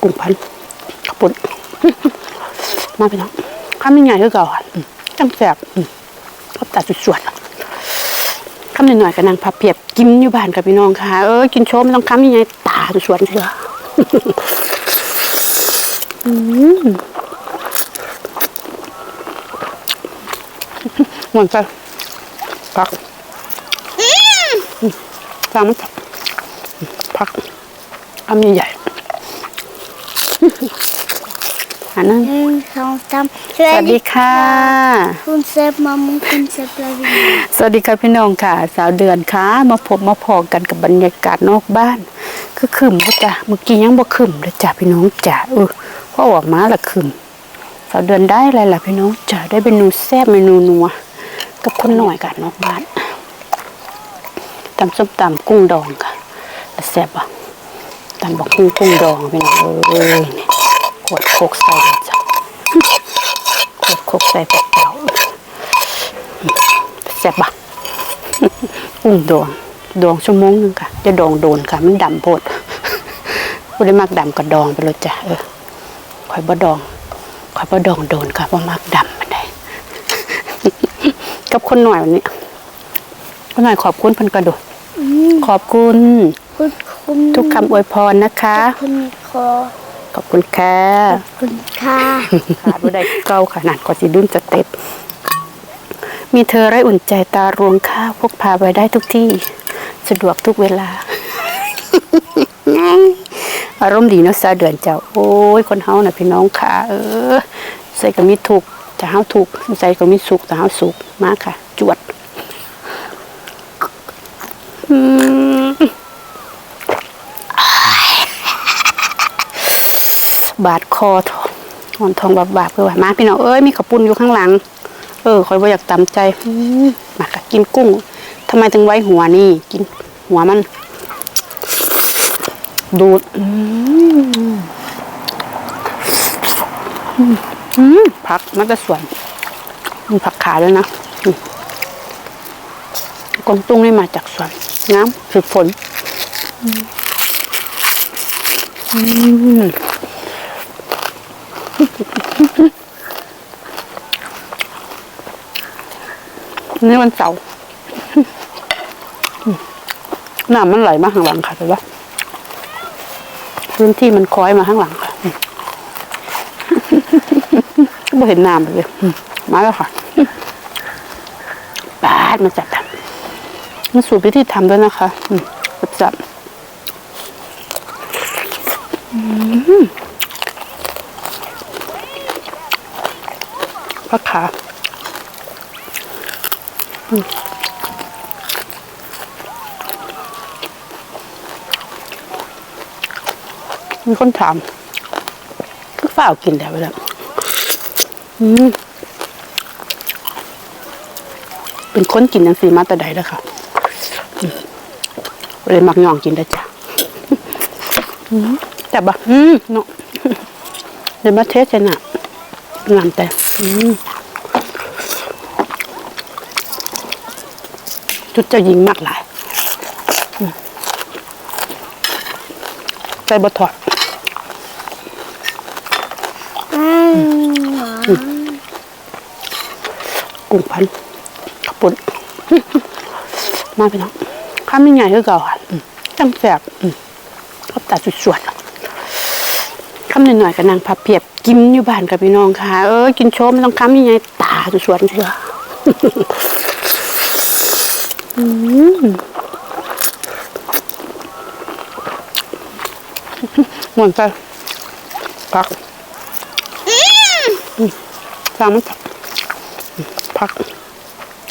กุ้งพันขาวปุ่นมาพี่น้องข้ามยังไงก็เก่าค่ะอืมจังแสบอืมข้าวตาสวดๆข้ามหน่อยๆกับนางพับเพียบกินอยู่บ้านกับพี่น้องค่ะ เออกินโชว์ไม่ต้องข้ามยังไงตาสวดๆเชียวอืมเหมือนกันพักฟังมันพัก อันใหญ่ๆอันนั้นหนึ่งสองสามสวัสดีค่ะ คุณเซฟมามุงคุณเซฟลาวินสวัสดีค่ะพี่น้องค่ะ สาวเดือนค่ะ มาพบมาพอกันกับบรรยากาศนอกบ้าน คือขึ้นบ่จ้ะเมื่อกี้ยังบ่ขึ้นเลยจ้ะพี่น้องจ้ะเออพอออกมาละขึ้นสาวเดือนได้อะไรล่ะพี่น้องจ้ะได้เมนูแซ่บเมนูนัวกับคนหน่อยกันนอกบ้านตำส้มตำกุ้งดองค่ะแล้วแซ่บอะ ตำบอกกุ้งกุ้งดองพี่น้องเอ้ยขวดโคกใส่เลยจ้ะขวดโคกใส่เปล่าแซ่บปะอุ้งดองดองชั่วโมงหนึงค่ะจะดองโดนค่ะ มันดำโพดผู้ได้มักดำก็ดองไปเลยจ้ะเออคอยบ่ดองคอยบ่ดองโดนค่ะบ่มักดำมันได้กับคนหน่อยวันนี้คนหน่อยขอบคุณเพันกระโดดขอบคุณ คุณคุณทุกคำอวยพรนะคะ คุณคอขอบคุณค่ะคุณค่ะขาดบ่ได้เก้าขนาดก็สิดุนสเต็ปมีเธอไร้อุ่นใจตารวงข้าวพกพาไปได้ทุกที่สะดวกทุกเวลา อารมณ์ดีเนาะซาเดือนเจ้า โอ้ย คนเฮาน่ะพี่น้องค่ะ เออ ใส่ก็มีถูกข์จะเฮาถูกข์ใส่ก็มีสุขจะเฮาสุขมาค่ะ จวด อืม บาดคอหอนทองบาบาบๆคือว่ามาพี่น้องเอ้ยมีข้าวปุ้นอยู่ข้างหลัง เออคอยว่าอยากตำใจมาค่ะกินกุ้งทำไมถึงไว้หัวนี่กินหัวมัน ดูดอืมอืมผักมันจะสวนมีผักขาด้วยนะกงตุ้งนี่มาจากสวนน้ำฝึกฝน อืม นี่วันเสาน้ำมันไหลมาข้างหลังค่ะแต่ว่าพื้นที่มันคล้อยมาข้างหลังค่ะอืมไม่เห็นน้ำเลยมาแล้วค่ะปาดมาจับทำมันสูตรวิธีทำด้วยนะคะจับอื ผักขามมีคนถามคือฝ้าวกินแต่ไปแล้วเป็นคนกินนังสีมาแต่ใดแล้วค่ะเลยมักย่องกินได้จ้ะแต่บะอืมเนาะเดี๋ยมาเทสใส่หนักงามแต่ จุดเจ้าหญิงมากหลายอืมใส่บะถอดอืมกุ้งพันขาวปุ่นมาพี่น้องข้ามยังไงก็เก่าค่ะอืมจังแสบอืมข้าวตาสวดๆข้ามหน่อยๆกับนางพับเพียบ กินอยู่บ้านกับพี่น้องค่ะ เออกินโชมต้องข้ามยังไงตาสวดๆเชียวอืมหมือนกันพักอืมฟังมันผักผัก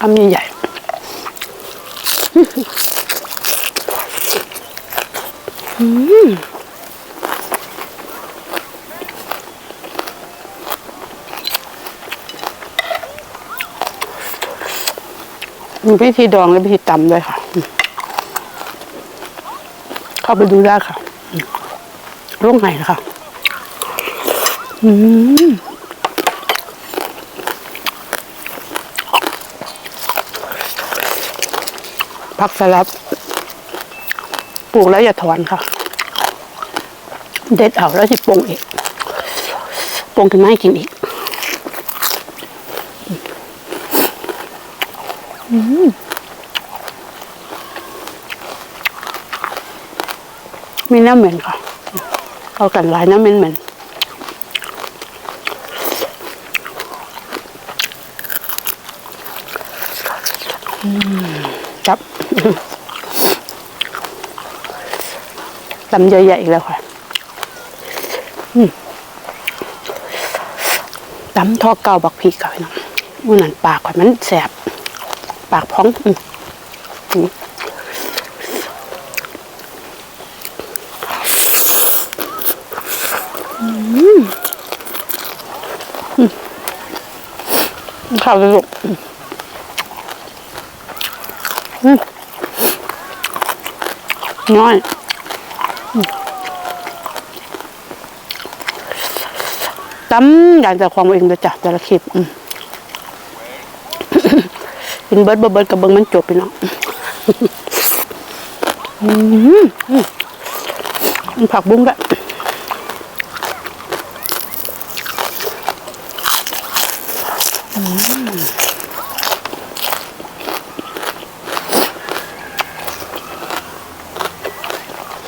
คำใหญ่อืม มีวิธีดองและวิธีตำด้วยค่ะ เข้าไปดูได้ค่ะร่วงไหนนะคะอืมผักสลัดปลูกแล้วอย่าถอนค่ะ เด็ดเอาแล้วสิปรุงอีกปรุงขึ้นมาให้กินอีก มีน้ำเหม็นค่ะ เอากันหลายน้ำเหม็นเหม็นจับตำใหญ่ๆอีกแล้วค่ะอืมตำทอเก่าบักพริกค่ะพี่น้องมื่อนันปากข่อยมันแสบ ปากพ้องอืมอืมอืมอืมข้าวเลยลูกอืมอืมน้อยตำอย่างจากความเองเลยจ้ะแต่ละคลิปอืม กินเบิร์ดเบิร์ดกับเบิ้งมันจบไปเนาะอืมผักบุ้งด้วย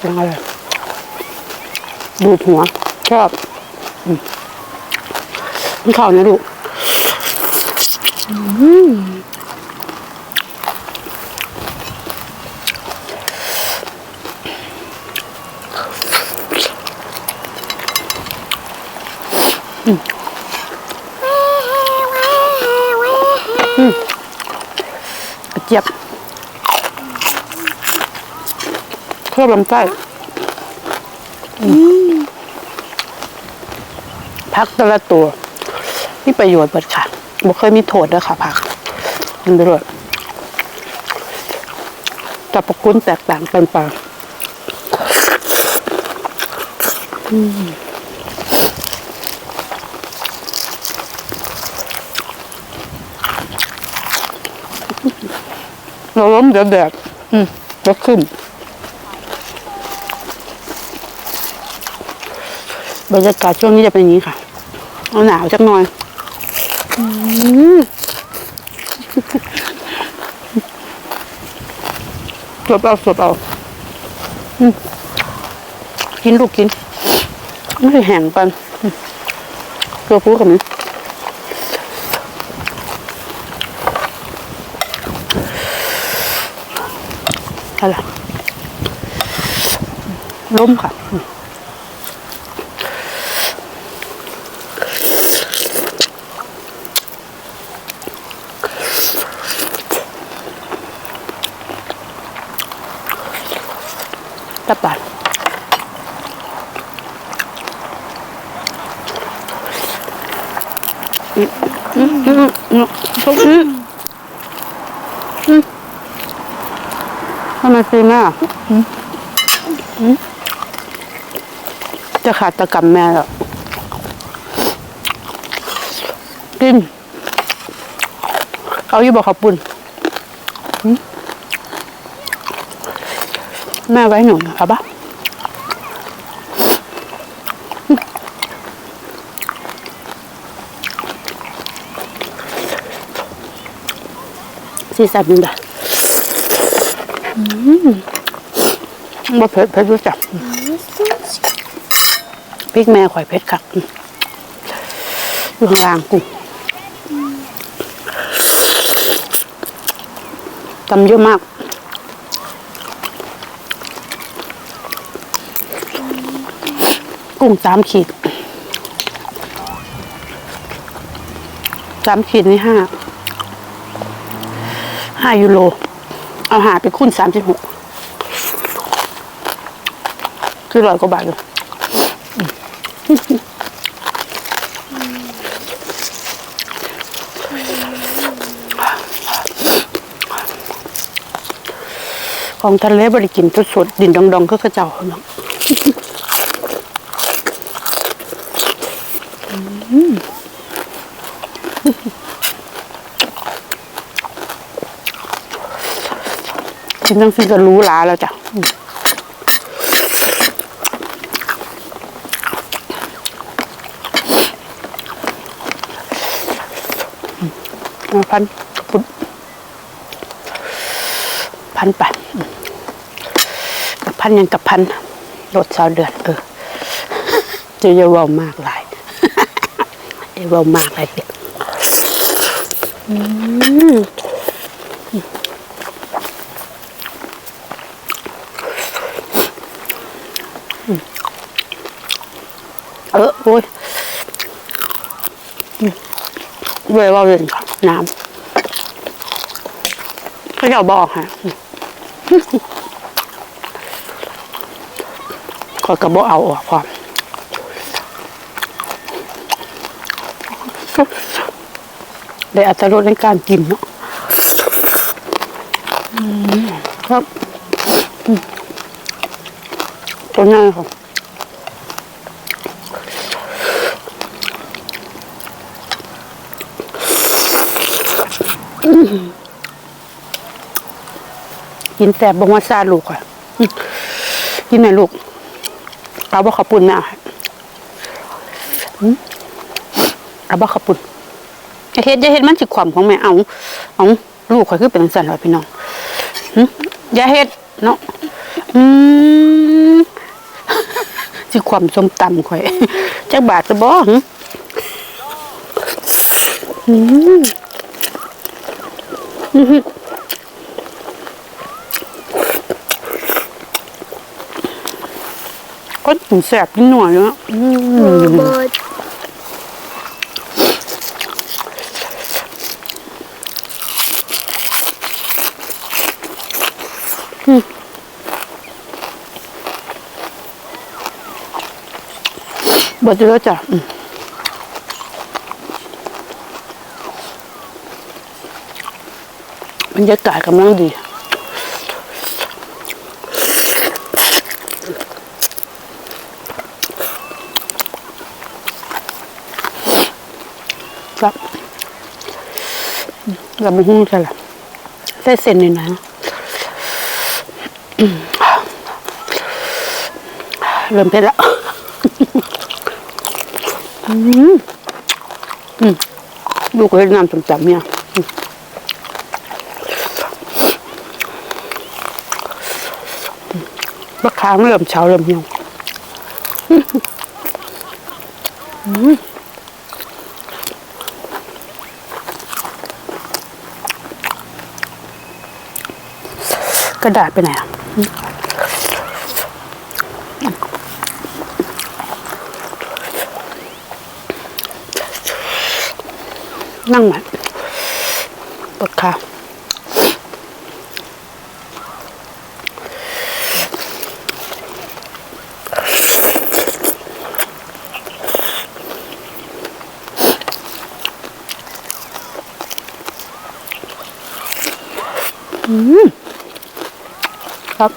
ยังไงดูหัว ชอบกินข้าวนะลูก อืมอืมอืมกระ เจี๊ยบเคลือบลำไส้อืมพักแต่ละตัวมีประโยชน์เบิดค่ะบ่เคยมีโทษเด้อค่ะผักมันไปเลยสรรพคุณแตกต่างกันไปอืม เราล้มเดี๋ยวแดดอืมแล้วขึ้น บรรยากาศช่วงนี้จะเป็นอย่างนี้ค่ะ เอาหนาวจักหน่อยสดเอาสดเอาอืมกินลูกกิน ไม่ได้แห้งกันอืมตัวพูดกับนี้ อะไรล้มค่ะตับปาอืมอืมอืมอืมอืมอืม ทำไมซีแม่ะจะขาดตะกรรมแม่แล้วกิน เอาอยู่บอกขอบปุ่นแม่ไว้หนูเอาปะอืมสีสันนึงด่ะ บ่เผ็ดเผ็ดรู้จักพริกแม่ข่อยเผ็ดคักอืมอยู่ข้างล่างกุ้งตำเยอะมากกุ้งสามขีดสามขีดนี่ห้าห้ายูโร เอาหาไปคูณสามสิบหกคือร้อยกว่าบาทเลยของทะเลบริกินสดๆดินดองๆก็กระเจ้าเนาะ ชิมน้งซิมจะรู้ร้าแล้วจ้ะพันปุ๊บพันแปดกับพันยังกับพันรถชาวเดือนเออจะเยาวามากหลายเยาวามากหลายเด็กอืม โอ้ยอืมเวยเว่าเล่นน้ำเขาจะบอกค่ะอืมก็กระบอกเอาออกความได้อัตรสในการกินเนาะครับตัวนี้ครับ กินแสบบงว่าซาลูกอะกินไหนลูกเอาบ่ขอบปุ่นแม่เอาเอาบ่ขอบปุ่นเฮ็ดอย่าเฮ็ดมันสิความของแม่เอาเอาลูกข่อยคือเป็นจังซั่นเหรอพี่น้องอย่าเฮ็ดเนาะอืมสิความส้มตำข่อยจักบาทจะบ่หึอืมอื้อ หือก็ถึงแสบกินหน่อยเนาะอืโบมบดเยอะจ้ะบรรยากาศกำลังดี เราไม่หุ้นใช่หรอใส่เส้นหน่อยนะเริ่มเผ็ดแล้วอืมอืมลูกเห็นน้ำจำๆเนี่ยมบักขามเริ่มเช้าเริ่มเหี่ยวอื กระดาษไปไหนอะนั่งไหมบักขามอืม ครับ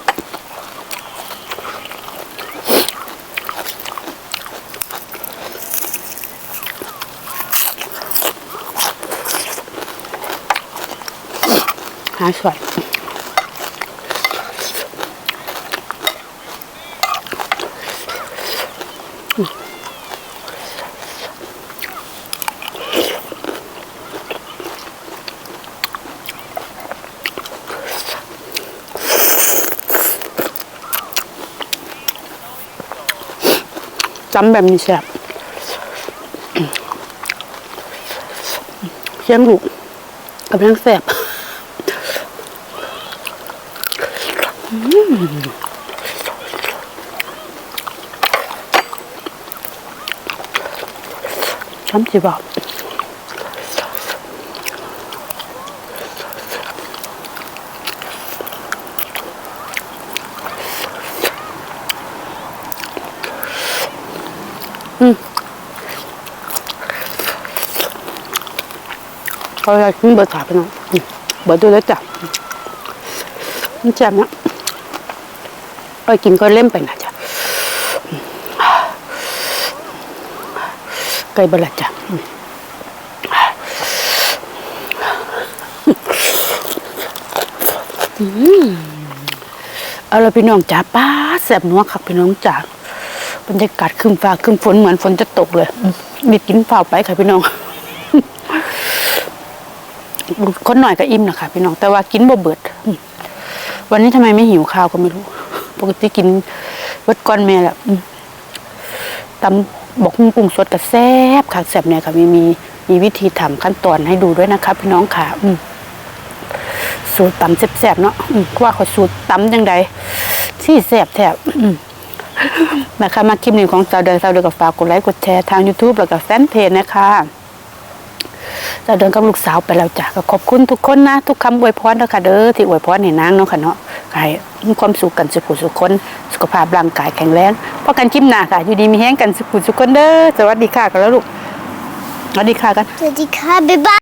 หาส่วน จำแบบนี้แซ่บเชียงลูกกับเชียงแซ่บช้ำจีบอก เขาอยากกินเบอร์ถาไปน้องเบอร์ดูแล้วจ้ะมันแจ่มนะไปกินก็เล่มไปนะจ๊ะไก่บลัดจ้ะอืมอืมเอาละพี่น้องจ๋าป้าแสบนัวครับพี่น้องจ๋า บรรยากาศครึมฟ้าครึมฝนเหมือนฝนจะตกเลยมีกินเปล่าไปค่ะพี่น้องคนหน่อยก็อิ่มนะคะพี่น้อง แต่ว่ากินบ่เบิดอืมวันนี้ทำไมไม่หิวข้าวก็ไม่รู้ ปกติกินเบิดก้อนแม่แหละอืมตำบอกหุ้งปรุงสดกับแซ่บค่ะแซ่บเนี่ยค่ะมีมีมีวิธีทำขั้นตอนให้ดูด้วยนะคะพี่น้องค่ะ อืมสูตรตำแซ่บๆเนาะอืมว่าเขาสูตรตำยังไงที่แซ่บแทบอืม นะคะมาคลิปนี้ของสาวเดินสาวเดินกับฝากกดไลค์กดแชร์ทาง YouTube แล้วก็แฟนเพจนะคะสาวเดินกับลูกสาวไปแล้วจ้ะก็ขอบคุณทุกคนนะ ทุกคำอวยพรนะคะเด้อที่อวยพรให้นางเนาะค่ะเนาะก็ให้มีความสุขกันสุขสุขคน สุขภาพร่างกายแข็งแรงพอกันคลิปหน้าค่ะ อยู่ดีมีแห้งกันสุขสุขคนเด้อสวัสดีค่ะกันแล้วลูกสวัสดีค่ะกันสวัสดีค่ะบ๊ายบาย